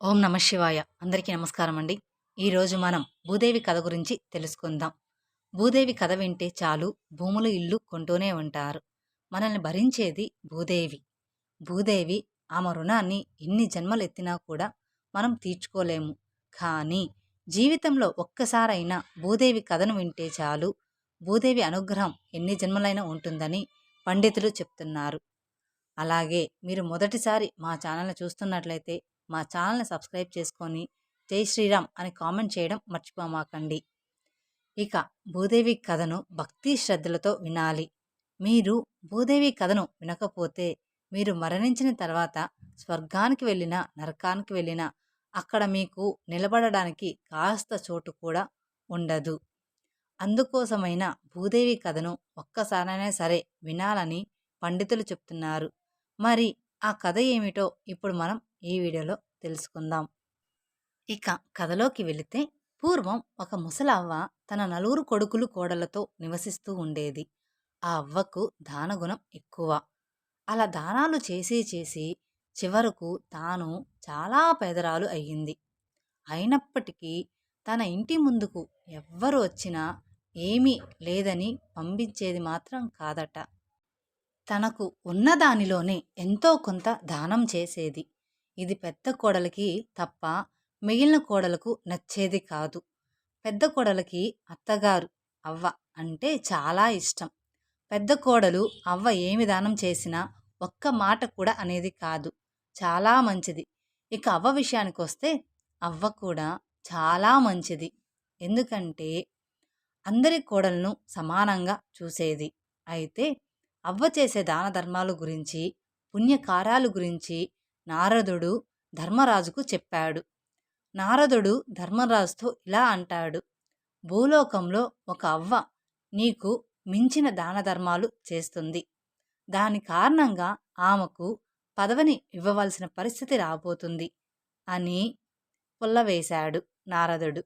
ఓం నమ శివాయ. అందరికీ నమస్కారం అండి ఈరోజు మనం భూదేవి కథ గురించి తెలుసుకుందాం. భూదేవి కథ వింటే చాలు భూములు ఇల్లు కొంటూనే ఉంటారు. మనల్ని భరించేది భూదేవి. భూదేవి ఆమె రుణాన్ని ఎన్ని జన్మలు ఎత్తినా కూడా మనం తీర్చుకోలేము. కానీ జీవితంలో ఒక్కసారైనా భూదేవి కథను వింటే చాలు భూదేవి అనుగ్రహం ఎన్ని జన్మలైనా ఉంటుందని పండితులు చెప్తున్నారు. అలాగే మీరు మొదటిసారి మా ఛానల్ చూస్తున్నట్లయితే మా ఛానల్ని సబ్స్క్రైబ్ చేసుకొని జై శ్రీరామ్ అని కామెంట్ చేయడం మర్చిపోమాకండి. ఇక భూదేవి కథను భక్తి శ్రద్ధలతో వినాలి. మీరు భూదేవి కథను వినకపోతే మీరు మరణించిన తర్వాత స్వర్గానికి వెళ్ళినా నరకానికి వెళ్ళినా అక్కడ మీకు నిలబడడానికి కాస్త చోటు కూడా ఉండదు. అందుకోసమైన భూదేవి కథను ఒక్కసారైనా సరే వినాలని పండితులు చెప్తున్నారు. మరి ఆ కథ ఏమిటో ఇప్పుడు మనం ఈ వీడియోలో తెలుసుకుందాం. ఇక కథలోకి వెళితే పూర్వం ఒక ముసలవ్వ తన నలుగురు కొడుకులు కోడలతో నివసిస్తూ ఉండేది. ఆ అవ్వకు దానగుణం ఎక్కువ. అలా దానాలు చేసి చేసి చివరకు తాను చాలా పేదరాలు అయ్యింది. అయినప్పటికీ తన ఇంటి ముందుకు ఎవ్వరు వచ్చినా ఏమీ లేదని పంపించేది మాత్రం కాదట. తనకు ఉన్న దానిలోనే ఎంతో కొంత దానం చేసేది. ఇది పెద్ద కోడలికి తప్ప మిగిలిన కోడలకు నచ్చేది కాదు. పెద్ద కోడలికి అత్తగారు అవ్వ అంటే చాలా ఇష్టం. పెద్ద కోడలు అవ్వ ఏమి దానం చేసినా ఒక్క మాట కూడా అనేది కాదు. చాలా మంచిది. ఇక అవ్వ విషయానికి వస్తే అవ్వ కూడా చాలా మంచిది. ఎందుకంటే అందరి కోడలను సమానంగా చూసేది. అయితే అవ్వ చేసే దాన ధర్మాల గురించి పుణ్యకారాలు గురించి నారదుడు ధర్మరాజుకు చెప్పాడు. నారదుడు ధర్మరాజుతో ఇలా అంటాడు. భూలోకంలో ఒక అవ్వ నీకు మించిన దాన ధర్మాలు చేస్తుంది. దాని కారణంగా ఆమెకు పదవిని ఇవ్వవలసిన పరిస్థితి రాబోతుంది అని పుల్లవేశాడు నారదుడు.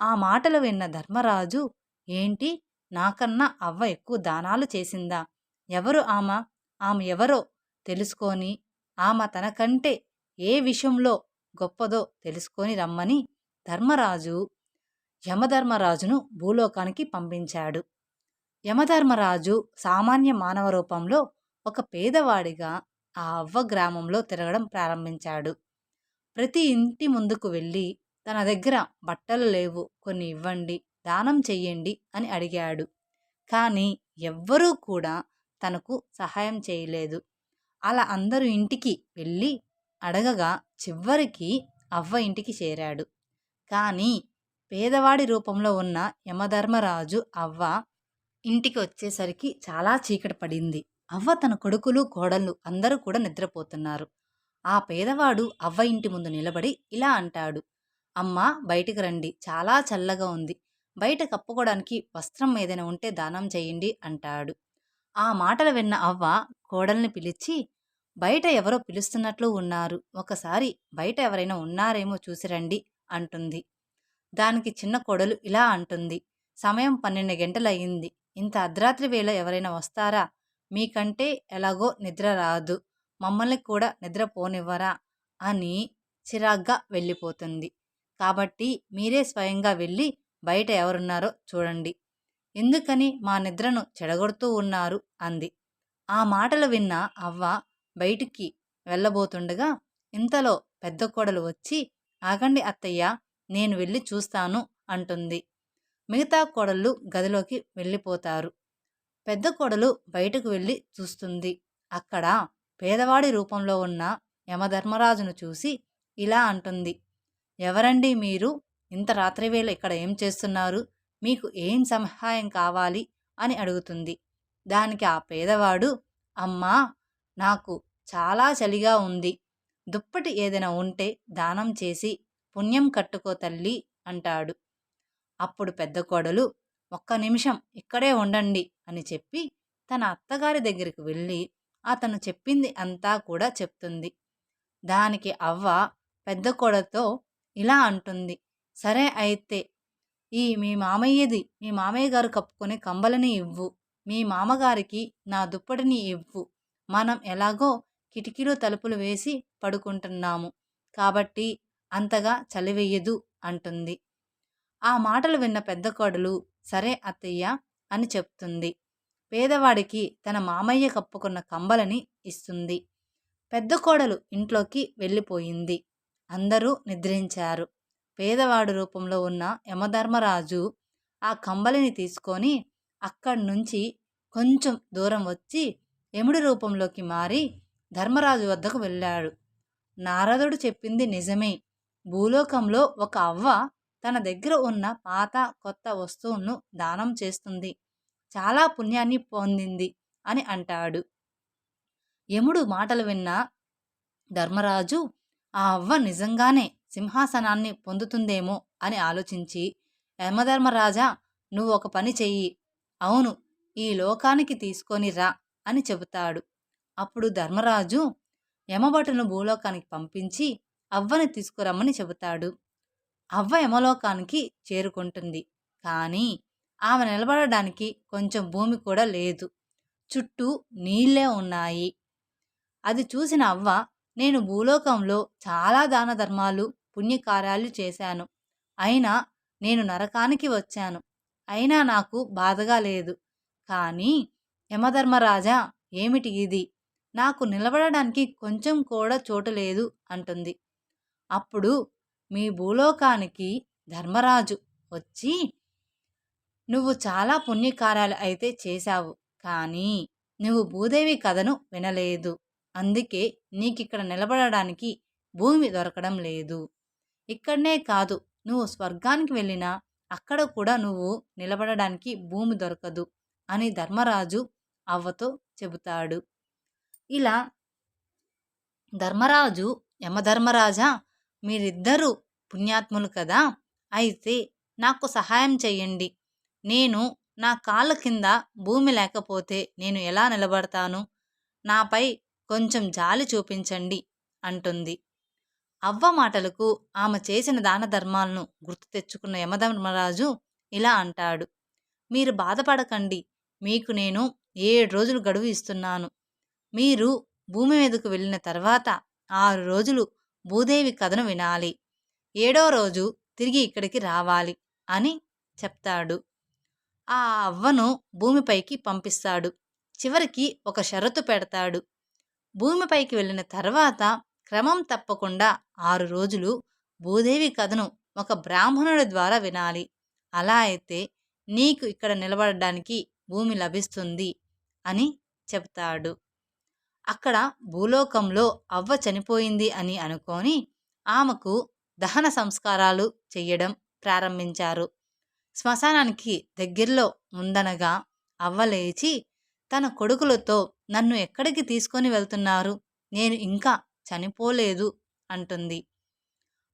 ఆ మాటలు విన్న ధర్మరాజు ఏంటి? నాకన్నా అవ్వ ఎక్కువ దానాలు చేసిందా? ఎవరు ఆమె? ఆమె ఎవరో తెలుసుకొని ఆమె తనకంటే ఏ విషయంలో గొప్పదో తెలుసుకొని రమ్మని ధర్మరాజు యమధర్మరాజును భూలోకానికి పంపించాడు. యమధర్మరాజు సామాన్య మానవ రూపంలో ఒక పేదవాడిగా ఆ అవ్వ గ్రామంలో తిరగడం ప్రారంభించాడు. ప్రతి ఇంటి ముందుకు వెళ్ళి తన దగ్గర బట్టలు లేవు కొన్ని ఇవ్వండి దానం చెయ్యండి అని అడిగాడు. కానీ ఎవ్వరూ కూడా తనకు సహాయం చేయలేదు. అలా అందరూ ఇంటికి వెళ్ళి అడగగా చివరికి అవ్వ ఇంటికి చేరాడు. కానీ పేదవాడి రూపంలో ఉన్న యమధర్మరాజు అవ్వ ఇంటికి వచ్చేసరికి చాలా చీకటి పడింది. అవ్వ తన కొడుకులు కోడళ్ళు అందరూ కూడా నిద్రపోతున్నారు. ఆ పేదవాడు అవ్వ ఇంటి ముందు నిలబడి ఇలా అంటాడు. అమ్మా బయటికి రండి. చాలా చల్లగా ఉంది. బయట కప్పుకోవడానికి వస్త్రం ఏదైనా ఉంటే దానం చేయండి అంటాడు. ఆ మాటలు విన్న అవ్వ కోడల్ని పిలిచి బయట ఎవరో పిలుస్తున్నట్లు ఉన్నారు. ఒకసారి బయట ఎవరైనా ఉన్నారేమో చూసిరండి అంటుంది. దానికి చిన్న కోడలు ఇలా అంటుంది. సమయం పన్నెండు గంటలయ్యింది ఇంత అర్ధరాత్రి వేళ ఎవరైనా వస్తారా? మీకంటే ఎలాగో నిద్ర రాదు. మమ్మల్ని కూడా నిద్ర పోనివ్వరా? అని చిరాగ్గా వెళ్ళిపోతుంది. కాబట్టి మీరే స్వయంగా వెళ్ళి బయట ఎవరున్నారో చూడండి. ఎందుకని మా నిద్రను చెడగొడుతూ ఉన్నారు? అంది. ఆ మాటలు విన్న అవ్వ బయటికి వెళ్ళబోతుండగా ఇంతలో పెద్ద కోడలు వచ్చి ఆగండి అత్తయ్య నేను వెళ్ళి చూస్తాను అంటుంది. మిగతా కోడళ్ళు గదిలోకి వెళ్ళిపోతారు. పెద్ద కోడలు బయటకు వెళ్ళి చూస్తుంది. అక్కడ పేదవాడి రూపంలో ఉన్న యమధర్మరాజును చూసి ఇలా అంటుంది. ఎవరండి మీరు? ఇంత రాత్రివేళ ఇక్కడ ఏం చేస్తున్నారు? మీకు ఏం సహాయం కావాలి అని అడుగుతుంది. దానికి ఆ పేదవాడు అమ్మా నాకు చాలా చలిగా ఉంది. దుప్పటి ఏదైనా ఉంటే దానం చేసి పుణ్యం కట్టుకో తల్లి అంటాడు. అప్పుడు పెద్ద కోడలు ఒక్క నిమిషం ఇక్కడే ఉండండి అని చెప్పి తన అత్తగారి దగ్గరికి వెళ్ళి అతను చెప్పింది అంతా కూడా చెప్తుంది. దానికి అవ్వ పెద్ద కోడతో ఇలా అంటుంది సరే అయితే ఈ మీ మామయ్యది మీ మామయ్య గారు కప్పుకునే కంబలని ఇవ్వు. మీ మామగారికి నా దుప్పటిని ఇవ్వు. మనం ఎలాగో కిటికీలు తలుపులు వేసి పడుకుంటున్నాము. కాబట్టి అంతగా చలివెయ్యదు అంటుంది. ఆ మాటలు విన్న పెద్ద కోడలు సరే అత్తయ్య అని చెప్తుంది. పేదవాడికి తన మామయ్య కప్పుకున్న కంబలని ఇస్తుంది. పెద్ద కోడలు ఇంట్లోకి వెళ్ళిపోయింది. అందరూ నిద్రించారు. పేదవాడు రూపంలో ఉన్న యమధర్మరాజు ఆ కంబలిని తీసుకొని అక్కడి నుంచి కొంచెం దూరం వచ్చి యముడి రూపంలోకి మారి ధర్మరాజు వద్దకు వెళ్ళాడు. నారదుడు చెప్పింది నిజమే. భూలోకంలో ఒక అవ్వ తన దగ్గర ఉన్న పాత కొత్త వస్తువును దానం చేస్తుంది. చాలా పుణ్యాన్ని పొందింది అని అంటాడు. యముడు మాటలు విన్న ధర్మరాజు ఆ అవ్వ నిజంగానే సింహాసనాన్ని పొందుతుందేమో అని ఆలోచించి యమధర్మరాజా నువ్వు ఒక పని చెయ్యి. అవును ఈ లోకానికి తీసుకొని రా అని చెబుతాడు. అప్పుడు ధర్మరాజు యమభటును భూలోకానికి పంపించి అవ్వని తీసుకురమ్మని చెబుతాడు. అవ్వ యమలోకానికి చేరుకుంటుంది. కానీ ఆమె నిలబడడానికి కొంచెం భూమి కూడా లేదు. చుట్టూ నీళ్ళే ఉన్నాయి. అది చూసిన అవ్వ నేను భూలోకంలో చాలా దాన ధర్మాలు పుణ్యకార్యాలు చేశాను. అయినా నేను నరకానికి వచ్చాను. అయినా నాకు బాధగా లేదు. కానీ యమధర్మరాజా ఏమిటి ఇది? నాకు నిలబడడానికి కొంచెం కూడా చోటు లేదు అంటుంది. అప్పుడు మీ భూలోకానికి ధర్మరాజు వచ్చి నువ్వు చాలా పుణ్యకార్యాలు అయితే చేశావు కానీ నువ్వు భూదేవి కథను వినలేదు. అందుకే నీకిక్కడ నిలబడడానికి భూమి దొరకడం లేదు. ఇక్కడనే కాదు. నువ్వు స్వర్గానికి వెళ్ళినా అక్కడ కూడా నువ్వు నిలబడడానికి భూమి దొరకదు అని ధర్మరాజు అవ్వతో చెబుతాడు. ఇలా ధర్మరాజు యమధర్మరాజా మీరిద్దరూ పుణ్యాత్ములు కదా? అయితే నాకు సహాయం చెయ్యండి. నేను నా కాళ్ళ కింద భూమి లేకపోతే నేను ఎలా నిలబడతాను? నాపై కొంచెం జాలి చూపించండి అంటుంది. అవ్వ మాటలకు ఆమె చేసిన దాన ధర్మాలను గుర్తు తెచ్చుకున్న యమధర్మరాజు ఇలా అంటాడు. మీరు బాధపడకండి. మీకు నేను ఏడు రోజులు గడువు ఇస్తున్నాను. మీరు భూమి మీదకు వెళ్ళిన తర్వాత ఆరు రోజులు భూదేవి కథను వినాలి. ఏడో రోజు తిరిగి ఇక్కడికి రావాలి అని చెప్తాడు. ఆ అవ్వను భూమిపైకి పంపిస్తాడు. చివరికి ఒక షరతు పెడతాడు. భూమిపైకి వెళ్ళిన తర్వాత క్రమం తప్పకుండా ఆరు రోజులు భూదేవి కథను ఒక బ్రాహ్మణుడి ద్వారా వినాలి. అలా అయితే నీకు ఇక్కడ నిలబడడానికి భూమి లభిస్తుంది అని చెప్తాడు. అక్కడ భూలోకంలో అవ్వ చనిపోయింది అని అనుకొని ఆమెకు దహన సంస్కారాలు చెయ్యడం ప్రారంభించారు. శ్మశానానికి దగ్గరలో ఉందనగా అవ్వ లేచి తన కొడుకులతో నన్ను ఎక్కడికి తీసుకొని వెళ్తున్నారు? నేను ఇంకా చనిపోలేదు అంటుంది.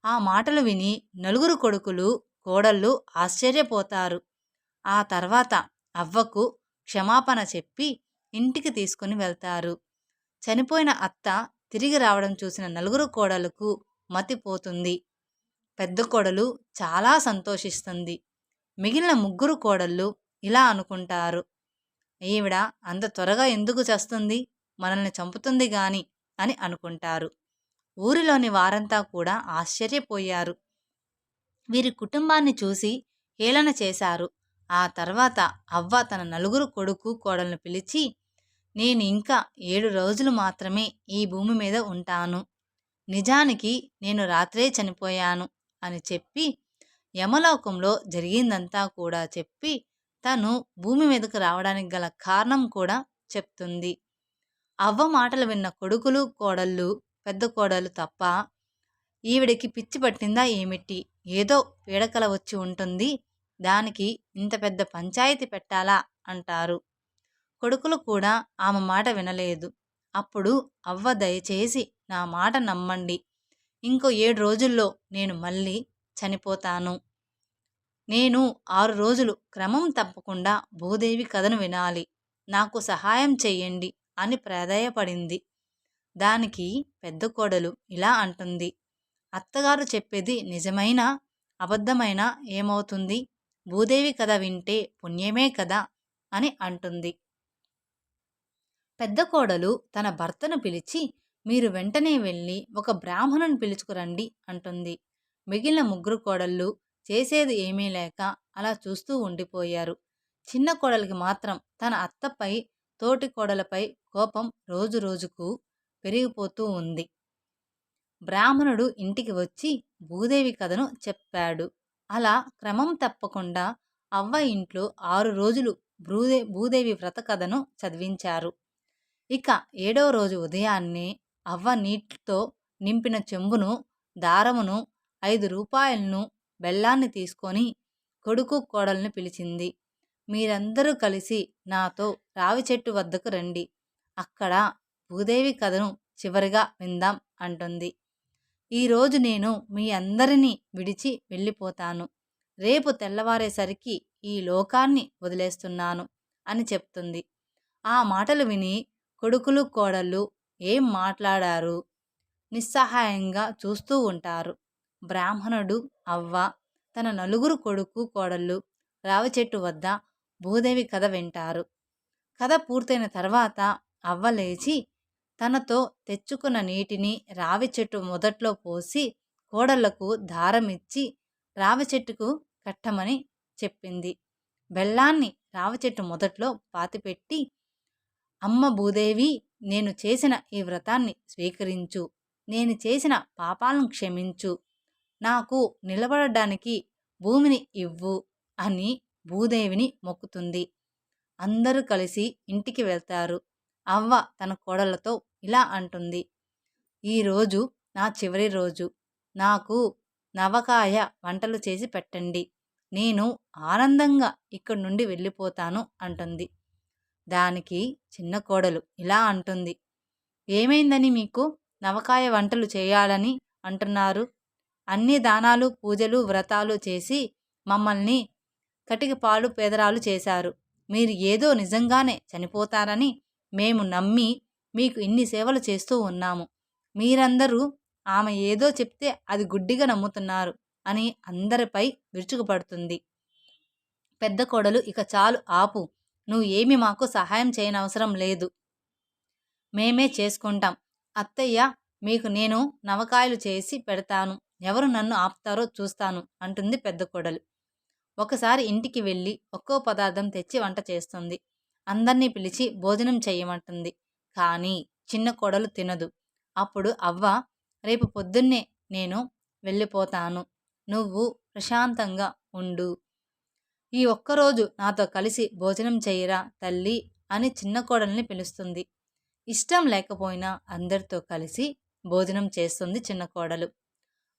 ఆ మాటలు విని నలుగురు కొడుకులు కోడళ్ళు ఆశ్చర్యపోతారు. ఆ తర్వాత అవ్వకు క్షమాపణ చెప్పి ఇంటికి తీసుకుని వెళ్తారు. చనిపోయిన అత్త తిరిగి రావడం చూసిన నలుగురు కోడలకు మతిపోతుంది పెద్ద కోడలు చాలా సంతోషిస్తుంది. మిగిలిన ముగ్గురు కోడళ్ళు ఇలా అనుకుంటారు. ఈవిడ అంత త్వరగా ఎందుకు చేస్తుంది? మనల్ని చంపుతుంది గాని అని అనుకుంటారు. ఊరిలోని వారంతా కూడా ఆశ్చర్యపోయారు. వీరి కుటుంబాన్ని చూసి హేళన చేశారు. ఆ తర్వాత అవ్వ తన నలుగురు కొడుకు కోడలను పిలిచి నేను ఇంకా ఏడు రోజులు మాత్రమే ఈ భూమి మీద ఉంటాను. నిజానికి నేను రాత్రే చనిపోయాను అని చెప్పి యమలోకంలో జరిగిందంతా కూడా చెప్పి తను భూమి మీదకు రావడానికి గల కారణం కూడా చెప్తుంది. అవ్వ మాటలు విన్న కొడుకులు కోడళ్ళు పెద్ద కోడలు తప్ప ఈవిడికి పిచ్చి పట్టిందా ఏమిటి? ఏదో పీడకల వచ్చి ఉంటుంది. దానికి ఇంత పెద్ద పంచాయతీ పెట్టాలా? అంటారు. కొడుకులు కూడా ఆమె మాట వినలేదు. అప్పుడు అవ్వ దయచేసి నా మాట నమ్మండి. ఇంకో ఏడు రోజుల్లో నేను మళ్ళీ చనిపోతాను. నేను ఆరు రోజులు క్రమం తప్పకుండా భూదేవి కథను వినాలి. నాకు సహాయం చెయ్యండి. అని ప్రాధాయపడింది. దానికి పెద్ద కోడలు ఇలా అంటుంది. అత్తగారు చెప్పేది నిజమైన అబద్ధమైన ఏమవుతుంది? భూదేవి కథ వింటే పుణ్యమే కదా? అని అంటుంది. పెద్ద కోడలు తన భర్తను పిలిచి మీరు వెంటనే వెళ్ళి ఒక బ్రాహ్మణుని పిలుచుకురండి అంటుంది. మిగిలిన ముగ్గురు కోడళ్ళు చేసేది ఏమీ లేక అలా చూస్తూ ఉండిపోయారు. చిన్న కోడలికి మాత్రం తన అత్తపై తోటి కోడలపై కోపం రోజు రోజుకు పెరిగిపోతూ ఉంది. బ్రాహ్మణుడు ఇంటికి వచ్చి భూదేవి కథను చెప్పాడు. అలా క్రమం తప్పకుండా అవ్వ ఇంట్లో ఆరు రోజులు భూదే భూదేవి వ్రత కథను చదివించారు. ఇక ఏడవ రోజు ఉదయాన్నే అవ్వ నీటితో నింపిన చెంబును దారమును ఐదు రూపాయలను బెల్లాన్ని తీసుకొని కొడుకు కోడల్ని పిలిచింది. మీరందరూ కలిసి నాతో రావి చెట్టు వద్దకు రండి. అక్కడ భూదేవి కథను చివరిగా విందాం అంటుంది. ఈరోజు నేను మీ అందరినీ విడిచి వెళ్ళిపోతాను. రేపు తెల్లవారేసరికి ఈ లోకాన్ని వదిలేస్తున్నాను అని చెప్తుంది. ఆ మాటలు విని కొడుకులు కోడళ్ళు ఏం మాట్లాడారు? నిస్సహాయంగా చూస్తూ ఉంటారు. బ్రాహ్మణుడు అవ్వ తన నలుగురు కొడుకు కోడళ్ళు రావి చెట్టు వద్ద భూదేవి కథ వింటారు. కథ పూర్తయిన తర్వాత అవ్వ లేచి తనతో తెచ్చుకున్న నీటిని రావి చెట్టు మొదట్లో పోసి కోడళ్ళకు దారమిచ్చి రావి చెట్టుకు కట్టమని చెప్పింది. బెల్లాన్ని రావి చెట్టు మొదట్లో పాతిపెట్టి అమ్మ భూదేవి నేను చేసిన ఈ వ్రతాన్ని స్వీకరించు. నేను చేసిన పాపాలను క్షమించు. నాకు నిలబడడానికి భూమిని ఇవ్వు అని భూదేవిని మొక్కుతుంది. అందరూ కలిసి ఇంటికి వెళ్తారు. అవ్వ తన కోడలతో ఇలా అంటుంది. ఈరోజు నా చివరి రోజు. నాకు నవకాయ వంటలు చేసి పెట్టండి. నేను ఆనందంగా ఇక్కడి నుండి వెళ్ళిపోతాను అంటుంది. దానికి చిన్న కోడలు ఇలా అంటుంది. ఏమైందని మీకు? నవకాయ వంటలు చేయాలని అంటున్నారు. అన్ని దానాలు పూజలు వ్రతాలు చేసి మమ్మల్ని కటిక పాలు పేదరాలు చేశారు. మీరు ఏదో నిజంగానే చనిపోతారని మేము నమ్మి మీకు ఇన్ని సేవలు చేస్తూ ఉన్నాము. మీరందరూ ఆమె ఏదో చెప్తే అది గుడ్డిగా నమ్ముతున్నారు అని అందరిపై విరుచుకుపడుతుంది పెద్ద కోడలు ఇక చాలు ఆపు. నువ్వు ఏమి మాకు సహాయం చేయనవసరం లేదు. మేమే చేసుకుంటాం. అత్తయ్య మీకు నేను నవకాయలు చేసి పెడతాను. ఎవరు నన్ను ఆపుతారో చూస్తాను అంటుంది పెద్ద కోడలు. ఒకసారి ఇంటికి వెళ్ళి ఒక్కో పదార్థం తెచ్చి వంట చేస్తుంది. అందరినీ పిలిచి భోజనం చేయమంటుంది. కానీ చిన్న కొడలు తినదు. అప్పుడు అవ్వ రేపు పొద్దున్నే నేను వెళ్ళిపోతాను. నువ్వు ప్రశాంతంగా ఉండు. ఈ ఒక్కరోజు నాతో కలిసి భోజనం చేయరా తల్లి అని చిన్న కోడల్ని పిలుస్తుంది. ఇష్టం లేకపోయినా అందరితో కలిసి భోజనం చేస్తుంది చిన్న కోడలు.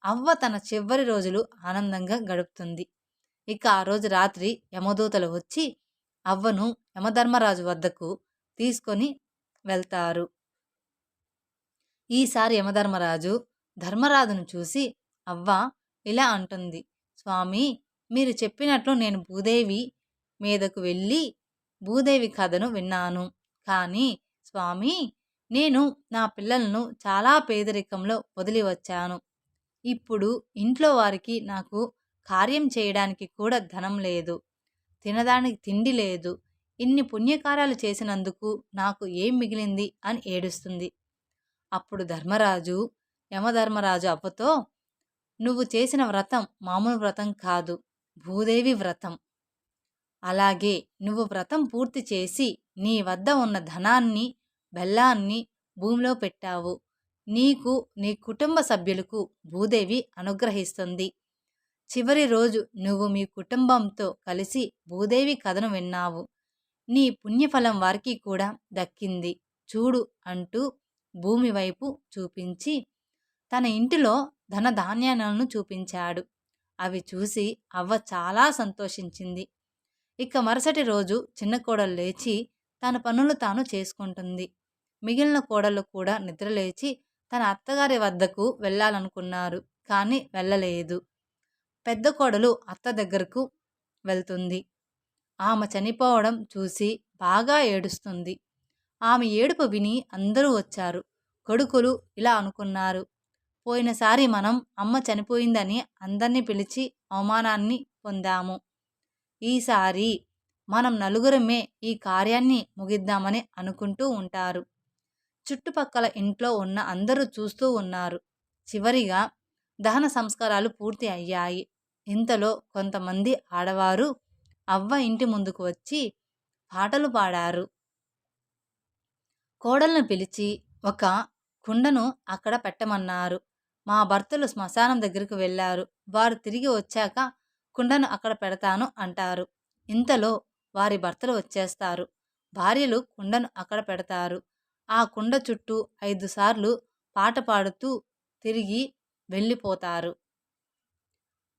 అవ్వ తన చివరి రోజులు ఆనందంగా గడుపుతుంది. ఇక ఆ రోజు రాత్రి యమదూతలు వచ్చి అవ్వను యమధర్మరాజు వద్దకు తీసుకొని వెళ్తారు. ఈసారి యమధర్మరాజు ధర్మరాజును చూసి అవ్వ ఇలా అంటుంది స్వామి మీరు చెప్పినట్లు నేను భూదేవి మీదకు వెళ్ళి భూదేవి కథను విన్నాను. కానీ స్వామి నేను నా పిల్లలను చాలా పేదరికంలో వదిలి వచ్చాను ఇప్పుడు ఇంట్లో వారికి నాకు కార్యం చేయడానికి కూడా ధనం లేదు. తినడానికి తిండి లేదు. ఇన్ని పుణ్యకార్యాలు చేసినందుకు నాకు ఏం మిగిలింది? అని ఏడుస్తుంది. అప్పుడు ధర్మరాజు యమధర్మరాజు అవ్వతో నువ్వు చేసిన వ్రతం మామూలు వ్రతం కాదు. భూదేవి వ్రతం. అలాగే నువ్వు వ్రతం పూర్తి చేసి నీ వద్ద ఉన్న ధనాన్ని బెల్లాన్ని భూమిలో పెట్టావు. నీకు నీ కుటుంబ సభ్యులకు భూదేవి అనుగ్రహిస్తుంది. చివరి రోజు నువ్వు మీ కుటుంబంతో కలిసి భూదేవి కథను విన్నావు. నీ పుణ్యఫలం వారికి కూడా దక్కింది. చూడు అంటూ భూమి వైపు చూపించి తన ఇంటిలో ధనధాన్యాలను చూపించాడు. అవి చూసి అవ్వ చాలా సంతోషించింది. ఇక మరుసటి రోజు చిన్న కోడలు లేచి తన పనులు తాను చేసుకుంటుంది. మిగిలిన కోడలు కూడా నిద్రలేచి తన అత్తగారి వద్దకు వెళ్ళాలనుకున్నారు కానీ వెళ్ళలేదు. పెద్ద కోడలు అత్త దగ్గరకు వెళ్తుంది. ఆమె చనిపోవడం చూసి బాగా ఏడుస్తుంది. ఆమె ఏడుపు విని అందరూ వచ్చారు. కొడుకులు ఇలా అనుకున్నారు. పోయినసారి మనం అమ్మ చనిపోయిందని అందరినీ పిలిచి అవమానాన్ని పొందాము. ఈసారి మనం నలుగురమే ఈ కార్యాన్ని ముగిద్దామని అనుకుంటూ ఉంటారు. చుట్టుపక్కల ఇంట్లో ఉన్న అందరూ చూస్తూ ఉన్నారు. చివరిగా దహన సంస్కారాలు పూర్తి అయ్యాయి. ఇంతలో కొంతమంది ఆడవారు అవ్వ ఇంటి ముందుకు వచ్చి పాటలు పాడారు. కోడలను పిలిచి ఒక కుండను అక్కడ పెట్టమన్నారు. మా భర్తలు శ్మశానం దగ్గరకు వెళ్ళారు. వారు తిరిగి వచ్చాక కుండను అక్కడ పెడతాను అంటారు. ఇంతలో వారి భర్తలు వచ్చేస్తారు. భార్యలు కుండను అక్కడ పెడతారు. ఆ కుండ చుట్టూ ఐదు సార్లు పాట పాడుతూ తిరిగి వెళ్ళిపోతారు.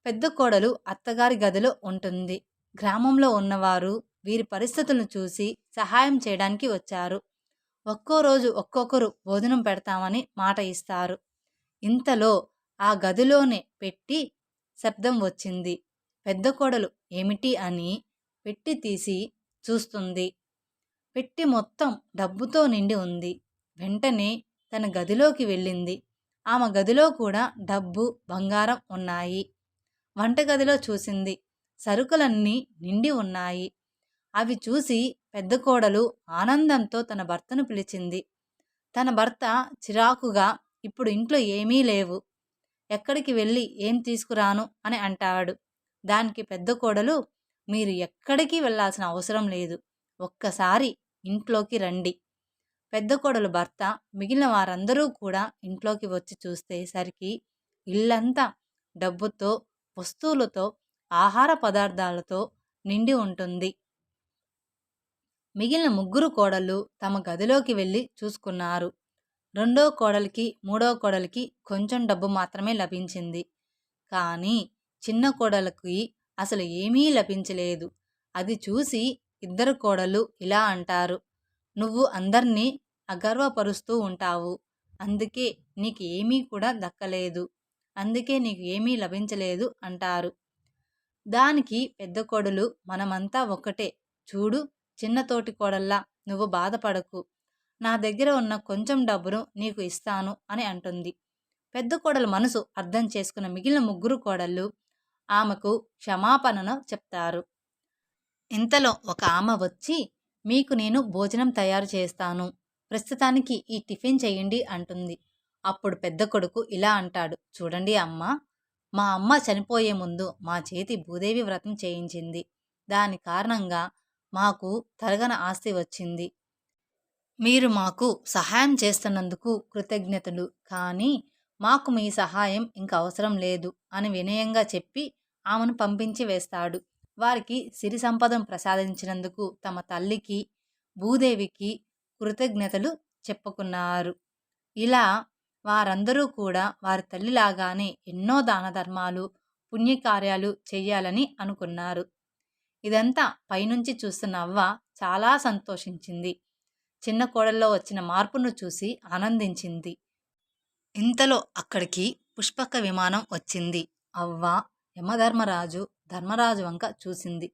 పెద్ద కోడలు అత్తగారి గదిలో ఉంటుంది. గ్రామంలో ఉన్నవారు వీరి పరిస్థితులను చూసి సహాయం చేయడానికి వచ్చారు. ఒక్కో రోజు ఒక్కొక్కరు భోజనం పెడతామని మాట ఇస్తారు. ఇంతలో ఆ గదిలోనే పెట్టి శబ్దం వచ్చింది. పెద్ద కోడలు ఏమిటి అని పెట్టి తీసి చూస్తుంది. పెట్టి మొత్తం డబ్బుతో నిండి ఉంది. వెంటనే తన గదిలోకి వెళ్ళింది. ఆమె గదిలో కూడా డబ్బు బంగారం ఉన్నాయి. వంటగదిలో చూసింది. సరుకులన్నీ నిండి ఉన్నాయి. అవి చూసి పెద్ద కోడలు ఆనందంతో తన భర్తను పిలిచింది. తన భర్త చిరాకుగా ఇప్పుడు ఇంట్లో ఏమీ లేవు. ఎక్కడికి వెళ్ళి ఏం తీసుకురాను? అని అంటాడు. దానికి పెద్ద కోడలు మీరు ఎక్కడికి వెళ్ళాల్సిన అవసరం లేదు. ఒక్కసారి ఇంట్లోకి రండి. పెద్ద కోడలు భర్త మిగిలిన వారందరూ కూడా ఇంట్లోకి వచ్చి చూసేసరికి ఇల్లంతా డబ్బుతో వస్తువులతో ఆహార పదార్థాలతో నిండి ఉంటుంది. మిగిలిన ముగ్గురు కోడళ్ళు తమ గదిలోకి వెళ్ళి చూసుకున్నారు. రెండో కోడలికి మూడో కోడలికి కొంచెం డబ్బు మాత్రమే లభించింది. కానీ చిన్న కోడలికి అసలు ఏమీ లభించలేదు. అది చూసి ఇద్దరు కోడలు ఇలా అంటారు. నువ్వు అందర్నీ అగర్వపరుస్తూ ఉంటావు. అందుకే నీకు ఏమీ కూడా దక్కలేదు. అందుకే నీకు ఏమీ లభించలేదు అంటారు. దానికి పెద్ద కోడలు మనమంతా ఒకటే చూడు చిన్న తోటి కోడల్లా నువ్వు బాధపడకు. నా దగ్గర ఉన్న కొంచెం డబ్బును నీకు ఇస్తాను అని అంటుంది. పెద్ద కోడలు మనసు అర్థం చేసుకున్న మిగిలిన ముగ్గురు కోడళ్ళు ఆమెకు క్షమాపణను చెప్తారు. ఇంతలో ఒక ఆమె వచ్చి మీకు నేను భోజనం తయారు చేస్తాను. ప్రస్తుతానికి ఈ టిఫిన్ చేయండి అంటుంది. అప్పుడు పెద్ద కొడుకు ఇలా అంటాడు చూడండి అమ్మ మా అమ్మ చనిపోయే ముందు మా చేతి భూదేవి వ్రతం చేయించింది. దాని కారణంగా మాకు తరగన ఆస్తి వచ్చింది. మీరు మాకు సహాయం చేస్తున్నందుకు కృతజ్ఞతలు. కానీ మాకు మీ సహాయం ఇంక అవసరం లేదు అని వినయంగా చెప్పి ఆమెను పంపించి వేస్తాడు. వారికి సిరి సంపదను ప్రసాదించినందుకు తమ తల్లికి భూదేవికి కృతజ్ఞతలు చెప్పుకున్నారు. ఇలా వారందరూ కూడా వారి తల్లిలాగానే ఎన్నో దాన ధర్మాలు పుణ్యకార్యాలు చెయ్యాలని అనుకున్నారు. ఇదంతా పైనుంచి చూస్తున్న అవ్వ చాలా సంతోషించింది. చిన్న కోడల్లో వచ్చిన మార్పును చూసి ఆనందించింది. ఇంతలో అక్కడికి పుష్పక విమానం వచ్చింది. అవ్వ యమధర్మరాజు ధర్మరాజు వంక చూసింది.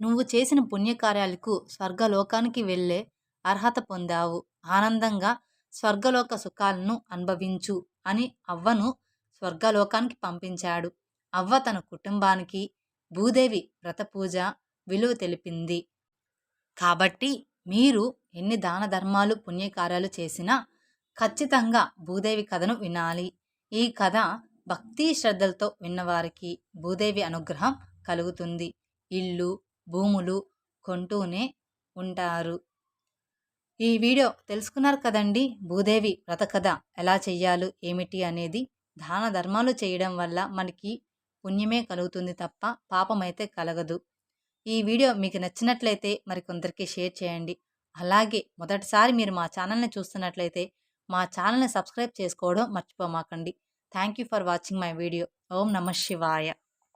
నువ్వు చేసిన పుణ్యకార్యాలకు స్వర్గలోకానికి వెళ్ళే అర్హత పొందావు. ఆనందంగా స్వర్గలోక సుఖాలను అనుభవించు అని అవ్వను స్వర్గలోకానికి పంపించాడు. అవ్వ తన కుటుంబానికి భూదేవి వ్రతపూజ విలువ తెలిపింది. కాబట్టి మీరు ఎన్ని దాన ధర్మాలు పుణ్యకార్యాలు చేసినా ఖచ్చితంగా భూదేవి కథను వినాలి. ఈ కథ భక్తి శ్రద్ధలతో విన్నవారికి భూదేవి అనుగ్రహం కలుగుతుంది. ఇల్లు భూములు కొంటూనే ఉంటారు. ఈ వీడియో తెలుసుకున్నారు కదండి? భూదేవి వ్రతకథ ఎలా చెయ్యాలో? ఏమిటి అనేది దాన ధర్మాలు చేయడం వల్ల మనకి పుణ్యమే కలుగుతుంది తప్ప పాపమైతే కలగదు. ఈ వీడియో మీకు నచ్చినట్లయితే మరి కొందరికి షేర్ చేయండి. అలాగే మొదటిసారి మీరు మా ఛానల్ని చూస్తున్నట్లయితే మా ఛానల్ని సబ్స్క్రైబ్ చేసుకోవడం మర్చిపోమాకండి. Thank you for watching my video. ఓం నమ శివాయ.